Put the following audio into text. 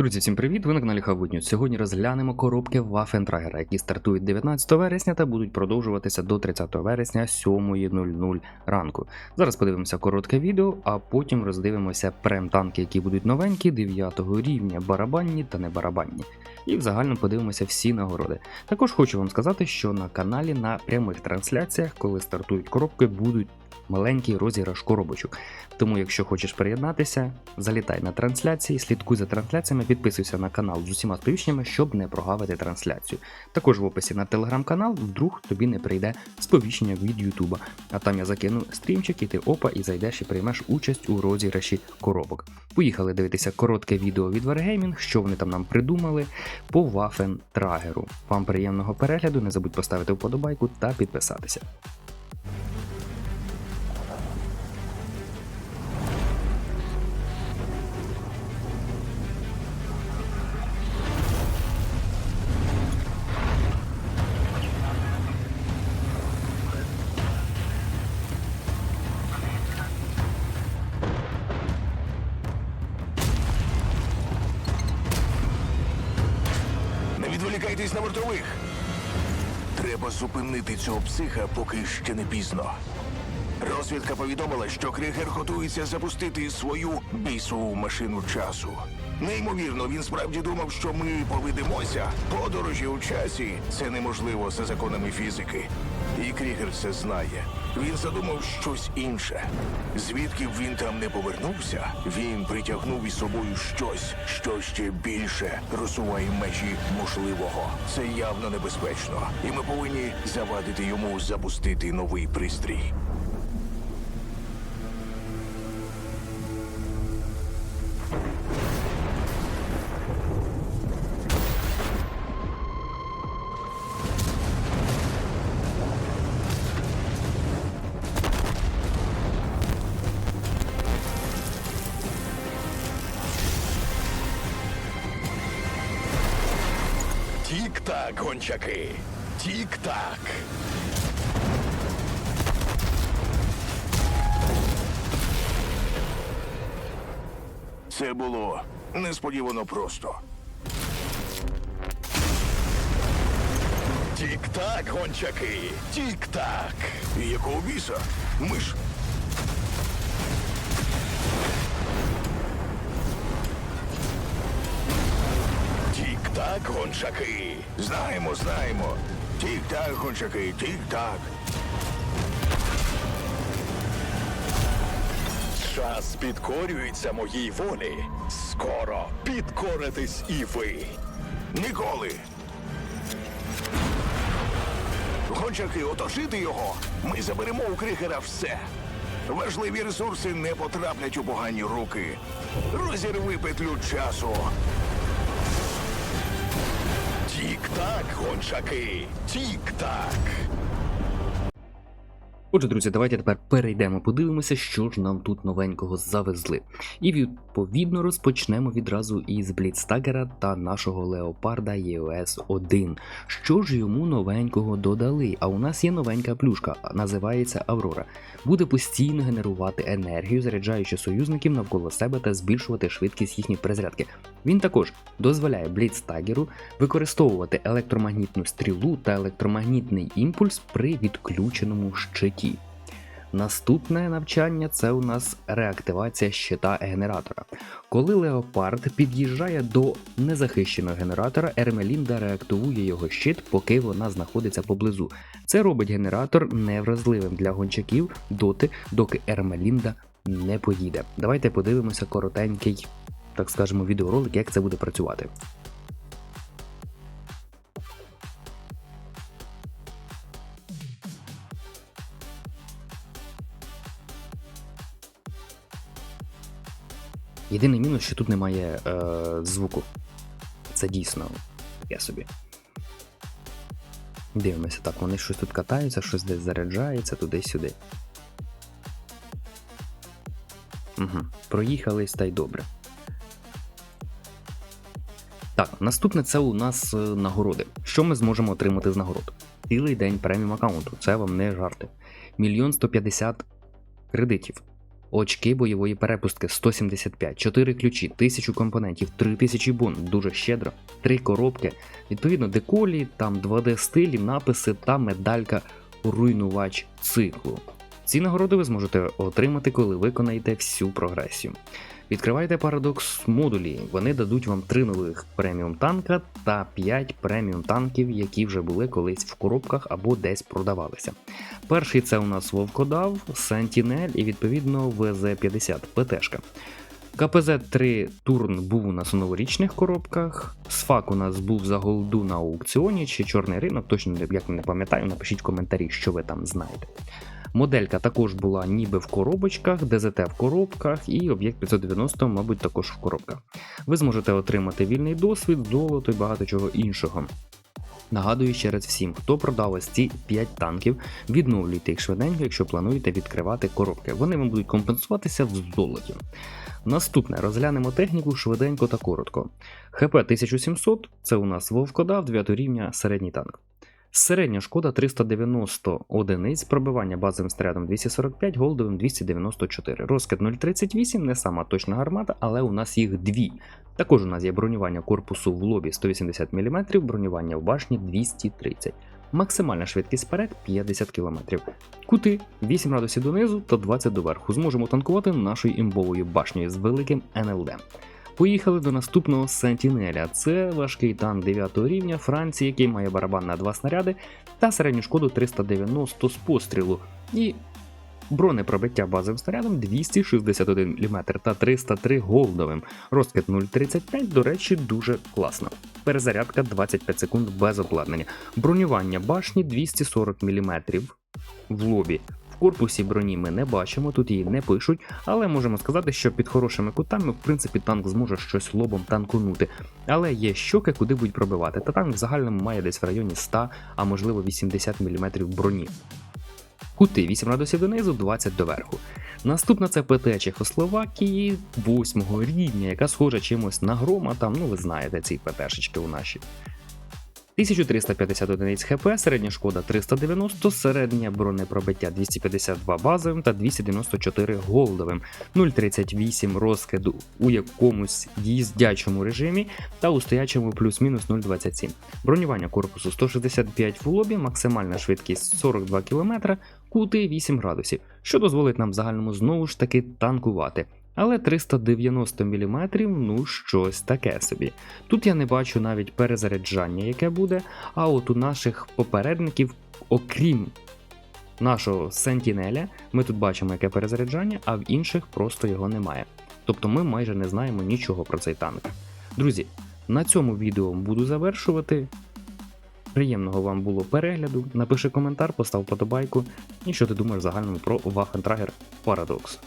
Друзі, всім привіт! Ви на каналі Хавутню. Сьогодні розглянемо коробки Waffentrager, які стартують 19 вересня та будуть продовжуватися до 30 вересня 7.00 ранку. Зараз подивимося коротке відео, а потім роздивимося прем-танки, які будуть новенькі 9 рівня, барабанні та не барабанні. І в загальному подивимося всі нагороди. Також хочу вам сказати, що на каналі на прямих трансляціях, коли стартують коробки, будуть маленький розіграш коробочок. Тому, якщо хочеш приєднатися, залітай на трансляції, слідкуй за трансляціями, підписуйся на канал з усіма сповіщеннями, щоб не прогавити трансляцію. Також в описі на телеграм-канал, вдруг тобі не прийде сповіщення від Ютуба. А там я закину стрімчик, і ти опа і зайдеш і приймеш участь у розіграші коробок. Поїхали дивитися коротке відео від Wargaming, що вони там нам придумали по Waffen Трагеру. Вам приємного перегляду, не забудь поставити вподобайку та підписатися. Відволікайтесь на вартових. Треба зупинити цього психа, поки ще не пізно. Розвідка повідомила, що Кригер готується запустити свою бісову машину часу. Неймовірно, він справді думав, що ми поведемося. Подорожі у часі це неможливо за законами фізики. І Крігер це знає. Він задумав щось інше. Звідки б він там не повернувся, він притягнув із собою щось, що ще більше розсуває межі можливого. Це явно небезпечно, і ми повинні завадити йому запустити новий пристрій. Тік-так, гончаки. Тік-так. Це було несподівано просто. Тік-так, гончаки. Тік-так. Якого біса? Ми ж Тік-так, гончаки. Знаємо, знаємо. Тік-так, гончаки, тік-так. Час підкорюється моїй волі. Скоро підкоритесь і ви. Ніколи. Гончаки, оточити його. Ми заберемо у кригера все. Важливі ресурси не потраплять у погані руки. Розірви петлю часу. Тік-так, гончаки. Тік-так. Отже, друзі, давайте тепер перейдемо, подивимося, що ж нам тут новенького завезли. І відповідно розпочнемо відразу із Бліцтагера та нашого леопарда EOS 1. Що ж йому новенького додали? А у нас є новенька плюшка, називається Аврора. Буде постійно генерувати енергію, заряджаючи союзників навколо себе та збільшувати швидкість їхньої перезарядки. Він також дозволяє Бліцтагеру використовувати електромагнітну стрілу та електромагнітний імпульс при відключеному щиті. Наступне навчання це у нас реактивація щита генератора. Коли леопард під'їжджає до незахищеного генератора, Ермелінда реактивує його щит, поки вона знаходиться поблизу. Це робить генератор невразливим для гончаків доти, доки Ермелінда не поїде. Давайте подивимося коротенький, так скажемо, відеоролик, як це буде працювати. Єдиний мінус, що тут немає е, звуку. Це дійсно я собі. Дивимося, так, вони щось тут катаються, щось десь заряджається, туди-сюди. Угу. Проїхались та й добре. Так, наступне це у нас е, нагороди. Що ми зможемо отримати з нагород? Цілий день преміум аккаунту, це вам не жарти. Мільйон 150 кредитів. Очки бойової перепустки 175, 4 ключі, 1000 компонентів, 3000 бун, дуже щедро, 3 коробки, відповідно деколі, там 2D стилі, написи та медалька руйнувач циклу. Ці нагороди ви зможете отримати, коли виконаєте всю прогресію. Відкривайте парадокс модулі. Вони дадуть вам 3 нових преміум танка та 5 преміум танків, які вже були колись в коробках або десь продавалися. Перший це у нас Вовкодав, Сентінель і відповідно ВЗ-50 ПТшка. КПЗ-3 Турн був у нас у новорічних коробках. Сфак у нас був за голду на аукціоні чи чорний ринок, точно як не пам'ятаю, напишіть в коментарі, що ви там знаєте. Моделька також була ніби в коробочках, ДЗТ в коробках і об'єкт 590, мабуть, також в коробках. Ви зможете отримати вільний досвід, золото і багато чого іншого. Нагадую ще раз всім, хто продав ось ці 5 танків, відновлюйте їх швиденько, якщо плануєте відкривати коробки. Вони вам будуть компенсуватися в золоті. Наступне розглянемо техніку швиденько та коротко. ХП 1700 це у нас Вовкодав 9 рівня середній танк. Середня шкода 390 одиниць, пробивання базовим снарядом 245, голдовим 294. Розкид 0,38, не сама точна гармата, але у нас їх дві. Також у нас є бронювання корпусу в лобі 180 мм, бронювання в башні 230 Максимальна швидкість вперед 50 км. Кути 8 градусів донизу та 20 доверху. Зможемо танкувати нашою імбовою башнею з великим НЛД. Поїхали до наступного Сентінеля. Це важкий танк 9 рівня Франції, який має барабан на 2 снаряди та середню шкоду 390 з пострілу. І бронепробиття базовим снарядом 261 мм та 303 голдовим. Розкид 0,35, до речі, дуже класно. Перезарядка 25 секунд без обладнання. Бронювання башні 240 мм в лобі. Корпусі броні ми не бачимо, тут її не пишуть, але можемо сказати, що під хорошими кутами, в принципі, танк зможе щось лобом танкунути. Але є щоки, куди будуть пробивати. Та танк в загальному має десь в районі 100, а можливо 80 мм броні. Кути 8 градусів донизу, 20 доверху. Наступна це ПТ Чехословакії 8 рівня, яка схожа чимось на грома. Там, ну ви знаєте, ці ПТшечки у наші. 1350 одиниць ХП, середня шкода 390, середнє бронепробиття 252 базовим та 294 голдовим, 0,38 розкиду у якомусь їздячому режимі та у стоячому плюс-мінус 0,27. Бронювання корпусу 165 в лобі, максимальна швидкість 42 км, кути 8 градусів, що дозволить нам в загальному знову ж таки танкувати. Але 390 мм, ну щось таке собі. Тут я не бачу навіть перезаряджання, яке буде. А от у наших попередників, окрім нашого Сентінеля, ми тут бачимо, яке перезаряджання, а в інших просто його немає. Тобто ми майже не знаємо нічого про цей танк. Друзі, на цьому відео буду завершувати. Приємного вам було перегляду. Напиши коментар, постав подобайку. І що ти думаєш загальному про Waffentrager Paradox.